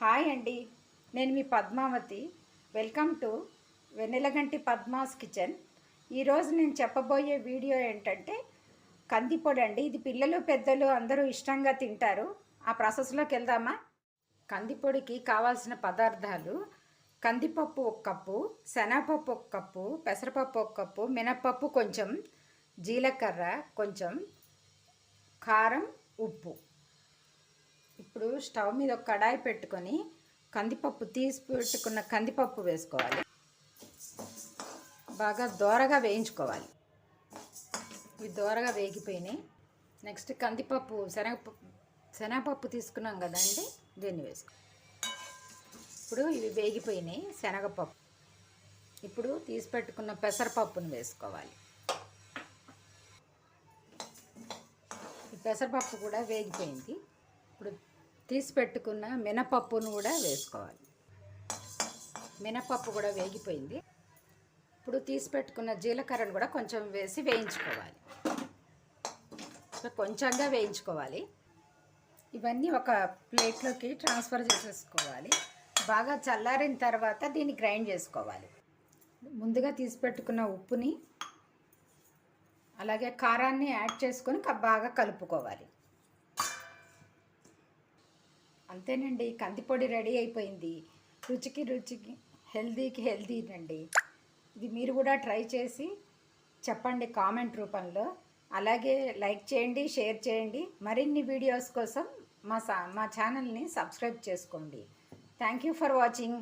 Hi అండి. నేను మీ Padmavathi. Welcome to Vennelaganti Padma's kitchen. ఈరోజు నేను చెప్పబోయే వీడియో ఏంటంటే కందిపొడి అండి. ఇది పిల్లలు పెద్దలు అందరూ ఇష్టంగా తింటారు. ఆ ప్రాసెస్లోకి వెళ్దామా? కందిపొడికి కావాల్సిన పదార్థాలు కందిపప్పు ఒక కప్పు శనగపప్పు ఒక కప్పు పెసరపప్పు ఒక కప్పు మినప్పప్పు కొంచెం జీలకర్ర కొంచెం కారం ఉప్పు. ఇప్పుడు స్టవ్ మీద ఒక కడాయి పెట్టుకొని కందిపప్పు తీసి పెట్టుకున్న కందిపప్పు వేసుకోవాలి. బాగా దోరగా వేయించుకోవాలి. ఇవి దోరగా వేగిపోయినాయి. నెక్స్ట్ కందిపప్పు శనగపప్పు శనగపప్పు తీసుకున్నాం కదండి దీన్ని వేసుకో. ఇప్పుడు ఇవి వేగిపోయినాయి శనగపప్పు. ఇప్పుడు తీసి పెట్టుకున్న పెసరపప్పును వేసుకోవాలి. ఈ పెసరపప్పు కూడా వేగిపోయింది. ఇప్పుడు తీసి పెట్టుకున్న మినపప్పును కూడా వేసుకోవాలి. మినపప్పు కూడా వేగిపోయింది. ఇప్పుడు తీసి పెట్టుకున్న జీలకర్రను కూడా కొంచెం వేసి వేయించుకోవాలి. కొంచెంగా వేయించుకోవాలి. ఇవన్నీ ఒక ప్లేట్లోకి ట్రాన్స్ఫర్ చేసేసుకోవాలి. బాగా చల్లారిన తర్వాత దీన్ని గ్రైండ్ చేసుకోవాలి. ముందుగా తీసి పెట్టుకున్న ఉప్పుని అలాగే కారాన్ని యాడ్ చేసుకొని బాగా కలుపుకోవాలి. అంతేనండి కందిపొడి రెడీ అయిపోయింది. రుచికి రుచికి హెల్దీకి హెల్దీ అండి ఇది మీరు కూడా ట్రై చేసి చెప్పండి కామెంట్ రూపంలో. అలాగే లైక్ చేయండి షేర్ చేయండి. మరిన్ని వీడియోస్ కోసం మా సా మా ఛానల్ని సబ్స్క్రైబ్ చేసుకోండి. Thank you for watching.